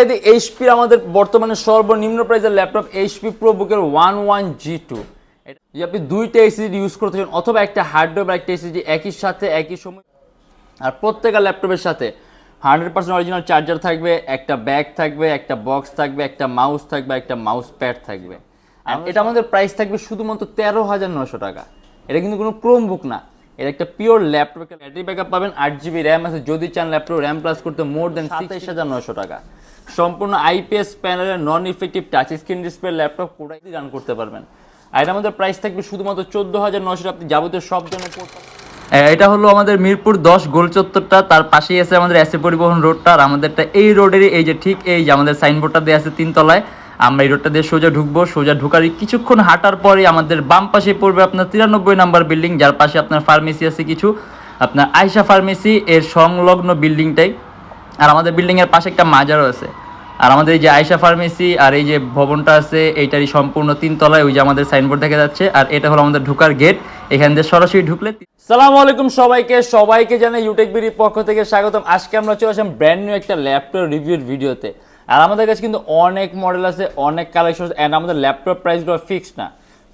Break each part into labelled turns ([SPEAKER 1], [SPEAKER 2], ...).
[SPEAKER 1] যদি এইচপি আমাদের বর্তমানে সর্বনিম্ন প্রাইজের ল্যাপটপ এইচপি প্রো বুকের ওয়ান ওয়ান জি টু যে আপনি দুইটা এসিডি ইউজ করতে চান অথবা একটা হার্ডওয়্যার বা একটা এসিডি একই সাথে একই সময় আর প্রত্যেকটা ল্যাপটপের সাথে হান্ড্রেড পার্সেন্ট অরিজিনাল চার্জার থাকবে একটা ব্যাগ থাকবে একটা বক্স থাকবে একটা মাউস থাকবে একটা মাউস প্যাড থাকবে। আর এটা আমাদের প্রাইস থাকবে শুধুমাত্র তেরো হাজার নশো টাকা। এটা কিন্তু কোনো ক্রোম বুক না। এটা একটা পিওর ল্যাপটপ ব্যাটারি ব্যাকআপ পাবেন আট জিবি র্যাম আছে। যদি চান ল্যাপটপ র্যাম প্লাস করতে মোর দেন সাতাইশ হাজার নশো টাকা। সম্পূর্ণ আইপিএস প্যানেলের non effective touch screen display laptop কোটাই run করতে পারবেন। আর এটা আমাদের প্রাইস থাকবে শুধুমাত্র চোদ্দ হাজার নশো আপনি যাবতীয় সব ধরনের port এটা হলো আমাদের মিরপুর দশ গোল চত্বরটা। তার পাশেই আছে আমাদের এসে পরিবহন রোডটা। আর আমাদেরটা এই রোডেরই এই যে ঠিক এই যে আমাদের সাইনবোর্ডটা দেওয়া আছে তিনতলায়। আমরা এই রোডটা দিয়ে সোজা ঢুকবো। সোজা ঢুকার কিছুক্ষণ হাঁটার পরে আমাদের বাম পাশে পড়বে আপনার তিরানব্বই নাম্বার বিল্ডিং যার পাশে আপনার ফার্মেসি আছে কিছু। আপনার আয়সা ফার্মেসি এর সংলগ্ন বিল্ডিংটাই আর আমাদের বিল্ডিংয়ের পাশে একটা মাজারও আছে। আর আমাদের এই যে আয়সা ফার্মেসি আর এই যে ভবনটা আছে, এইটারই সম্পূর্ণ তিনতলায় ওই যে আমাদের সাইনবোর্ড দেখা যাচ্ছে। আর এটা হলো আমাদের ঢুকার গেট এখান দিয়ে সরাসরি ঢুকলে সালাম আলাইকুম সবাইকে। সবাইকে জানাই ইউটেক বিডির পক্ষ থেকে স্বাগতম। আজকে আমরা চলে আসলাম ব্র্যান্ড নিউ একটা ল্যাপটপ রিভিউর ভিডিওতে আর আমাদের কাছে কিন্তু অনেক মডেল আছে, অনেক কালেকশন অ্যান্ড আমাদের ল্যাপটপ প্রাইসগুলো ফিক্সড না।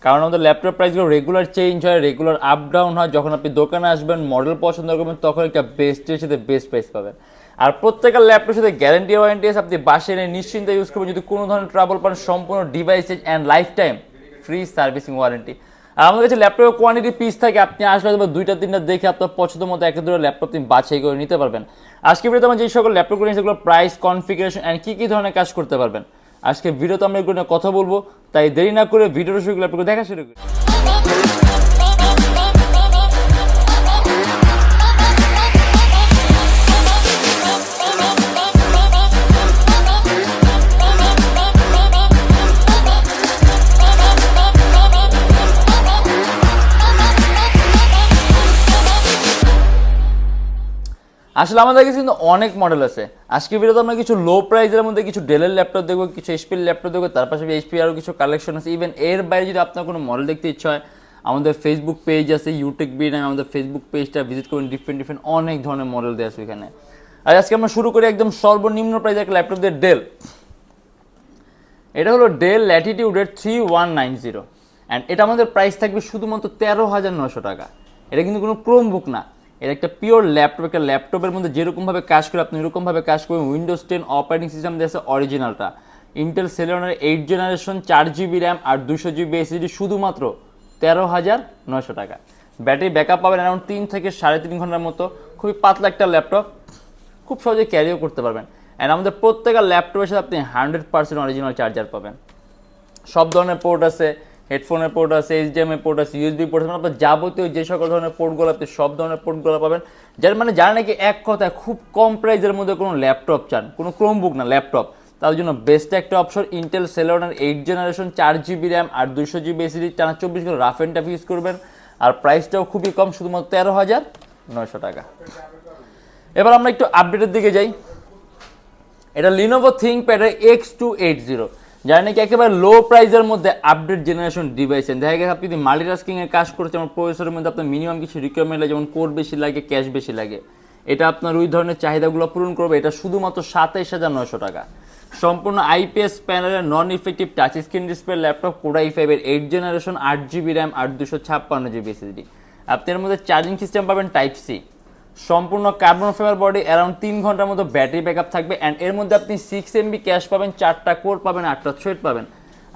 [SPEAKER 1] কারণ আমাদের ল্যাপটপ প্রাইসগুলো রেগুলার চেঞ্জ হয় রেগুলার আপ ডাউন হয়। যখন আপনি দোকানে আসবেন মডেল পছন্দ করবেন, তখন একটা বেস্টের সাথে বেস্ট প্রাইস পাবেন। আর প্রত্যেকটা ল্যাপটপের সাথে গ্যারান্টি ওয়ারেন্টি আছে। আপনি বাসে এনে নিশ্চিন্তে ইউজ করবেন যদি কোনো ধরনের ট্রাবল পান, সম্পূর্ণ devices and life time free servicing warranty আর আমাদের কাছে ল্যাপটপের কোয়ান্টিটি পিস থাকে, আপনি আসলে হয়তো দুইটা, তিনটা দেখে আপনার পছন্দ মতো এক দুটো ল্যাপটপ তুমি বাছাই করে নিতে পারবেন। আজকে ভিডিওতে আমরা যে সকল ল্যাপটপ নিয়ে সেগুলো প্রাইস কনফিগারেশন অ্যান্ড কী কী ধরনের কাজ করতে পারবেন। আজকে ভিডিওতে আমরা এগুলো কথা বলব, তাই দেরি না করে ভিডিওটা শুরু ল্যাপটপ দেখা শুরু করি। আসলে আমাদের কাছে কিন্তু অনেক মডেল আছে। আজকে ভিডিওতে আমরা কিছু লো প্রাইসের মধ্যে কিছু ডেলের ল্যাপটপ দেখব, কিছু এইচপির ল্যাপটপ দেখব, তার পাশে এইচপি আরও কিছু কালেকশন আছে। ইভেন এর বাইরে যদি আপনার কোনো মডেল দেখতে ইচ্ছা হয়, আমাদের ফেসবুক পেজ আছে ইউটিউব বি নামে আমাদের ফেসবুক পেজটা ভিজিট করুন ডিফারেন্ট ডিফারেন্ট অনেক ধরনের মডেল দেওয়া আছে এখানে আর আজকে আমরা শুরু করি একদম সর্বনিম্ন প্রাইসের একটা ল্যাপটপ দিয়ে ডেল এটা হলো Dell ল্যাটিটিউডের three one nine zero and এটা আমাদের প্রাইস থাকবে শুধুমাত্র তেরো হাজার নশো টাকা। এটা কিন্তু কোনো ক্রোম বুক না। এটা একটা পিওর ল্যাপটপ একটা ল্যাপটপের মধ্যে যেরকমভাবে কাজ করে, আপনি এরকমভাবে কাজ করবেন। উইন্ডোজ টেন অপারেটিং সিস্টেম দিয়েছে অরিজিনালটা ইন্টেল সেলেনের এইট জেনারেশন চার জিবি র্যাম আর দুশো জিবি এসিডি শুধুমাত্র তেরো হাজার নশো টাকা। ব্যাটারি ব্যাকআপ পাবেন অ্যারাউন্ড তিন থেকে সাড়ে তিন ঘণ্টার মতো। খুবই পাতলা একটা ল্যাপটপ খুব সহজে ক্যারিও করতে পারবেন। অ্যান্ড আমাদের প্রত্যেকটা ল্যাপটপের সাথে আপনি হান্ড্রেড পার্সেন্ট অরিজিনাল চার্জার পাবেন। সব ধরনের পোর্ট আছে। হেডফোনের পোর্ট আছে এইচডিএমএ পোর্ট আছে, ইউএসবি পোর্ট আছে মানে আপনার যাবতীয় যে সকল ধরনের পোর্টগুলো আপনি, সব ধরনের পোর্টগুলো পাবেন। যার মানে যারা নাকি এক কথায় খুব কম প্রাইসের মধ্যে কোনো ল্যাপটপ চান, কোনো ক্রোমবুক না, ল্যাপটপ তার জন্য বেস্ট একটা অপশন ইন্টেল সেলোনের এইট জেনারেশন চার জিবি র্যাম আর দুশো জিবি এসিডি টানা চব্বিশ ঘণ্টা রাফ অ্যান্ড টাফ ইউজ করবেন। আর প্রাইসটাও খুবই কম, শুধুমাত্র তেরো হাজার নয়শো টাকা। এবার আমরা একটু আপডেটের দিকে যাই। এটা লিনোভো থিঙ্কপ্যাডের এক্স টু এইট জিরো যারা নাকি একেবারে লো প্রাইসের মধ্যে আপডেট জেনারেশন ডিভাইস দেখা গেছে আপনি যদি মাল্টিটাস্কিং এর কাজ করছেন আমার প্রসেসরের মধ্যে আপনার মিনিমাম কিছু রিকোয়ারমেন্ট লাগে, যেমন কোড বেশি লাগে ক্যাশ বেশি লাগে। এটা আপনার ওই ধরনের চাহিদাগুলো পূরণ করবে। এটা শুধুমাত্র সাতাইশ হাজার নয়শো টাকা। সম্পূর্ণ আইপিএস প্যানেলের non effective touch screen display laptop core i ফাইভের এইট জেনারেশন আট জিবি র্যাম আট দুশো ছাপ্পান্ন জিবি এসএসডি আপনি এর মধ্যে চার্জিং সিস্টেম পাবেন টাইপ সি সম্পূর্ণ কার্বন ফাইবার বডি অ্যারাউন্ড তিন ঘণ্টার মতো ব্যাটারি ব্যাকআপ থাকবে অ্যান্ড এর মধ্যে আপনি সিক্স এমবি ক্যাশ পাবেন, চারটা কোর পাবেন, আটটা থ্রেড পাবেন।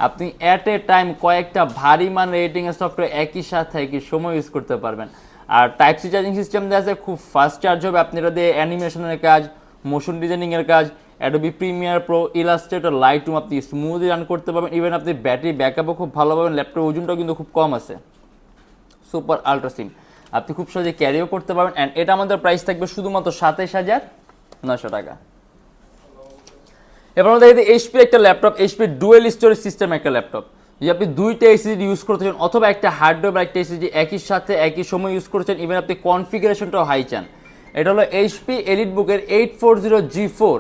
[SPEAKER 1] আপনি অ্যাট এ টাইম কয়েকটা ভারী মান রেটিং এর সফটওয়্যার একই সাথে একই সময় ইউজ করতে পারবেন। আর টাইপ সি চার্জিং সিস্টেম দেওয়া আছে, খুব ফাস্ট চার্জ হবে, আপনি এটা দিয়ে অ্যানিমেশনের কাজ মোশন ডিজাইনিংয়ের কাজ Adobe Premiere Pro Illustrator Lightroom আপনি স্মুথলি রান করতে পারবেন ইভেন আপনি ব্যাটারি ব্যাকআপও খুব ভালো পাবেন ল্যাপটপ ওজনটাও কিন্তু খুব কম আছে। সুপার আলট্রা সিম আপনি খুব সহজে ক্যারিও করতে পারবেন অ্যান্ড এটা আমাদের প্রাইস থাকবে শুধুমাত্র সাতাইশ হাজার নশো টাকা। এবার আমাদের এইচপি একটা laptop HP dual storage system একটা ল্যাপটপ যে আপনি দুইটা এসিডি ইউজ করতে চান, অথবা একটা হার্ডওয়্যার বা একটা এসিডি একই সাথে, একই সময় ইউজ করছেন ইভেন আপনি কনফিগারেশনটাও হাই চান। এটা হলো এইচপি এলিট বুকের eight four zero G four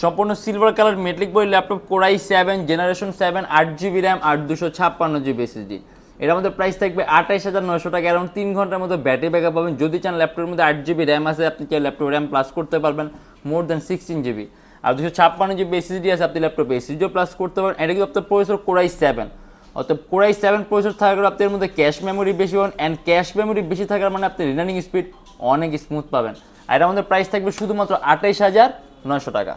[SPEAKER 1] সম্পূর্ণ সিলভার কালার মেট্রিক বই laptop core i seven generation seven আট জিবি র্যাম আর দুশো ছাপ্পান্ন জিবি এসএসডি এর আমাদের প্রাইস থাকবে আঠাইশ হাজার নয়শো টাকা অ্যারাউন্ড তিন ঘণ্টার মতো ব্যাটারি ব্যাকআপ পাবেন। যদি চান ল্যাপটপের মধ্যে আট জিবি র্যাম আছে, আপনি চাই ল্যাপটপ র্যাম প্লাস করতে পারবেন মোর দ্যান সিক্সটিন জিবি আর দুশো ছাপ্পান্ন জিবি এসএসডি আছে, আপনি ল্যাপটপে এসএসডিও প্লাস করতে পারেন এটা কিন্তু আপনার প্রসেসর কোরাই সেভেন অর্থাৎ কোরাই সেভেন প্রসেসর থাকার আপনি এর মধ্যে ক্যাশ মেমোরি বেশি পাবেন অ্যান্ড ক্যাশ মেমোরি বেশি থাকার মানে আপনি রিটার্নিং স্পিড অনেক স্মুথ পাবেন। আর এটা আমাদের প্রাইস থাকবে শুধুমাত্র আঠাইশ হাজার নয়শো টাকা।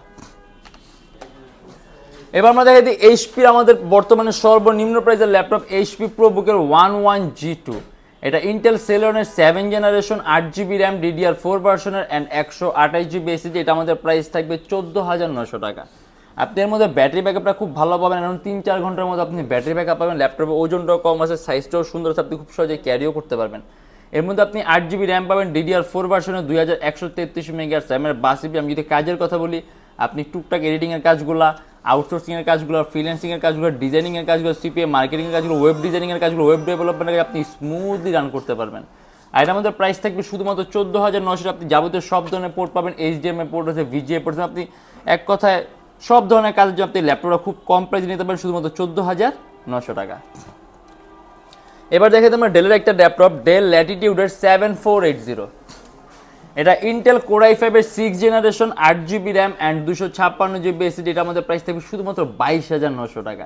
[SPEAKER 1] এবার আমরা দেখাই দিই এইচপির আমাদের বর্তমানে সর্বনিম্ন প্রাইজের ল্যাপটপ এইচপি প্রো বুকের ওয়ান ওয়ান জি টু এটা ইন্টেল সেলনের সেভেন জেনারেশন আট জিবি র্যাম ডিডিআর ফোর ভার্সনের অ্যান্ড একশো আঠাশ জিবি এসিজি এটা আমাদের প্রাইস থাকবে চোদ্দ হাজার নশো টাকা। আপনি এর মধ্যে ব্যাটারি ব্যাকআপটা খুব ভালো পাবেন। এখন তিন চার ঘণ্টার মধ্যে আপনি ব্যাটারি ব্যাকআপ পাবেন। ল্যাপটপে ওজনটাও কম আছে সাইজটাও সুন্দর আছে, আপনি খুব সহজে ক্যারিও করতে পারবেন। এর মধ্যে আপনি আট জিবি র্যাম পাবেন ডিডিআর ফোর ভার্সনে দুই হাজার একশো তেত্রিশ মেগার র্যামের বাসিবি আমি যদি কাজের কথা বলি, আপনি টুকটাক এডিটিংয়ের কাজগুলো আউটসোর্সিংয়ের কাজগুলো ফ্রিল্যান্সিংয়ের কাজগুলো ডিজাইনিংয়ের কাজগুলো সিপিএ মার্কেটিংয়ের কাজগুলো ওয়েব ডিজাইনিংয়ের কাজগুলো ওয়েব ডেভেলপমেন্টের আপনি স্মুথলি রান করতে পারবেন। আর এটা আমাদের প্রাইস থাকবে শুধুমাত্র চোদ্দ হাজার নশো আপনি যাবতীয় সব ধরনের পোর্ট পাবেন এইচডিএমএ পোর্ট আছে ভিজিএ পোর্ট আছে, আপনি এক কথায় সব ধরনের কাজের জন্য আপনি ল্যাপটপটা খুব কম প্রাইসে নিতে পারেন, শুধুমাত্র চোদ্দ হাজার নশো টাকা। এবার দেখে তোমরা ডেলের একটা ল্যাপটপ ডেল ল্যাটিটিউডের সেভেন ফোর এইট জিরো এটা ইন্টেল কোরাই ফাইভের সিক্স জেনারেশন আট জিবি র্যাম অ্যান্ড দুশো ছাপ্পান্ন জিবি এসিডি এটা আমাদের প্রাইস থাকবে শুধুমাত্র বাইশ হাজার নশো টাকা।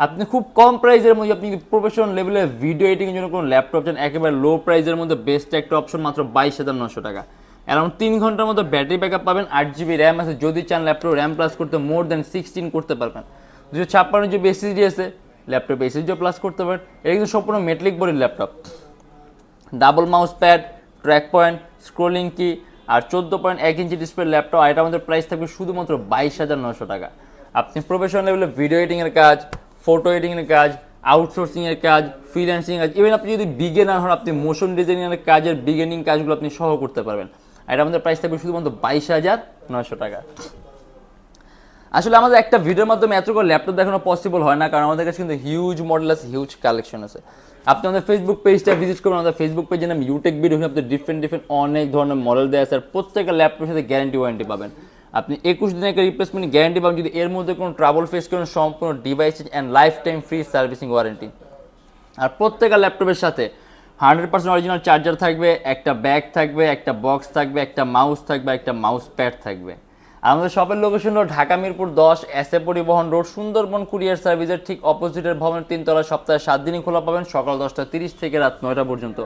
[SPEAKER 1] আপনি খুব কম প্রাইসের মধ্যে আপনি প্রফেশনাল লেভেলের ভিডিও এডিটিংয়ের জন্য কোনো ল্যাপটপ চান? একেবারে লো প্রাইসের মধ্যে বেস্ট একটা অপশন মাত্র বাইশ হাজার নশো টাকা। অ্যারাউন্ড তিন ঘণ্টার মতো ব্যাটারি ব্যাকআপ পাবেন আট জিবি র্যাম আছে। যদি চান ল্যাপটপ র্যাম প্লাস করতে মোর দেন সিক্সটিন করতে পারবেন। দুশো ছাপ্পান্ন জিবি এসিডি আছে ল্যাপটপ এসিডিও প্লাস করতে পারেন। এটা কিন্তু সম্পূর্ণ মেটলিক বডির laptop double mouse pad track point scrolling কি আর চোদ্দ পয়েন্ট এক ইঞ্চি ডিসপ্লে ল্যাপটপ আর এটা আমাদের প্রাইস থাকবে শুধুমাত্র বাইশ হাজার নশো টাকা। আপনি প্রফেশনাল লেভেলে ভিডিও এডিটিংয়ের কাজ ফটো এডিটিংয়ের কাজ আউটসোর্সিংয়ের কাজ ফ্রিল্যান্সিং কাজ ইভেন আপনি যদি বিগেনার হন, আপনি মোশন ডিজাইনিংয়ের কাজের বিগিনিং কাজগুলো আপনি সহ করতে পারবেন। এটা আমাদের প্রাইস থাকবে শুধুমাত্র বাইশ হাজার নশো টাকা। আসলে আমাদের একটা ভিডিওর মাধ্যমে এত করে ল্যাপটপ দেখানো পসিবল হয় না, কারণ আমাদের কাছে কিন্তু হিউজ মডেল আছে হিউজ কালেকশন আছে। আপনি আমাদের ফেসবুক পেজটা ভিজিট করবেন আমাদের ফেসবুক পেজের নাম ইউটেক ভিডিও আপনি ডিফারেন্ট ডিফারেন্ট অনেক ধরনের মডেল দেওয়া আছে আর প্রত্যেকটা ল্যাপটপের সাথে গ্যারান্টি ওয়ারেন্টি পাবেন। আপনি একুশ দিনের একটা রিপ্লেসমেন্ট গ্যারান্টি পাবেন, যদি এর মধ্যে কোনো ট্রাবল ফেস করেন, সম্পূর্ণ device and lifetime free servicing warranty আর প্রত্যেকটা ল্যাপটপের সাথে হান্ড্রেড পার্সেন্ট অরিজিনাল চার্জার থাকবে, একটা ব্যাগ থাকবে, একটা বক্স থাকবে, একটা মাউস থাকবে, একটা মাউস প্যাড থাকবে। আমাদের শপের লোকেশন হলো ঢাকা মিরপুর দশ এস এ পরিবহন রোড, সুন্দরবন কুরিয়ার সার্ভিসের ঠিক অপোজিটের ভবনের তিনতলা সপ্তাহে সাত দিনই খোলা পাবেন, সকাল দশটা তিরিশ থেকে রাত নয়টা পর্যন্ত।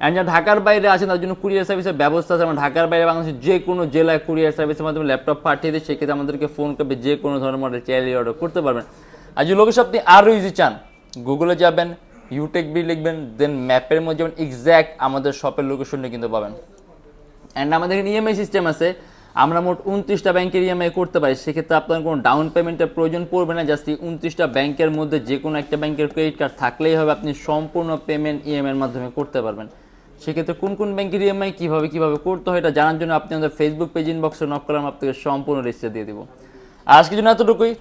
[SPEAKER 1] অ্যান্ড যারা ঢাকার বাইরে আছেন তার জন্য কুরিয়ার সার্ভিসের ব্যবস্থা আছে। আমরা ঢাকার বাইরে বাংলাদেশের যে কোনো জেলায় কুরিয়ার সার্ভিসের মাধ্যমে ল্যাপটপ পাঠিয়ে দিই সেক্ষেত্রে আমাদেরকে ফোন করবে, যে কোনো ধরনের মডেল চাইলে অর্ডার করতে পারবেন। আর যে লোকেশন আপনি আরও ইজি চান গুগলে যাবেন ইউটেক বি লিখবেন দেন ম্যাপের মধ্যে যাবেন এক্স্যাক্ট আমাদের শপের লোকেশনটা কিন্তু পাবেন। অ্যান্ড আমাদের এখানে ইএমআই সিস্টেম আছে আমরা মোট উনত্রিশটা ব্যাংকের ইএমআই করতে পারি, সেক্ষেত্রে আপনার কোনো ডাউন পেমেন্টের প্রয়োজন পড়বে না জাস্ট এই উনত্রিশটা ব্যাংকের মধ্যে যে কোনো একটা ব্যাংকের ক্রেডিট কার্ড থাকলেই হবে, আপনি সম্পূর্ণ পেমেন্ট ইএমআইয়ের মাধ্যমে করতে পারবেন। সেক্ষেত্রে কোন কোন ব্যাংকের ইএমআই কীভাবে কীভাবে করতে হয়, এটা জানার জন্য আপনি আমাদের ফেসবুক পেজ ইনবক্সে নক করলাম আপনাকে সম্পূর্ণ রেজিস্টার দিয়ে দেবো। আজকের জন্য এতটুকুই।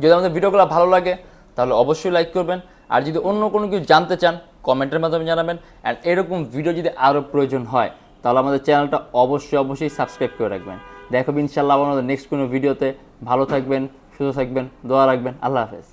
[SPEAKER 1] যদি আমাদের ভিডিওগুলো ভালো লাগে, তাহলে অবশ্যই লাইক করবেন। আর যদি অন্য কোনো কিছু জানতে চান কমেন্টের মাধ্যমে জানাবেন। অ্যান্ড এরকম ভিডিও যদি আরও প্রয়োজন হয় তাহলে আমাদের চ্যানেলটা অবশ্যই অবশ্যই সাবস্ক্রাইব করে রাখবেন। দেখো ইনশাল্লাহ আমাদের নেক্সট কোনো ভিডিওতে ভালো থাকবেন, সুস্থ থাকবেন, দোয়া রাখবেন। আল্লাহ হাফেজ।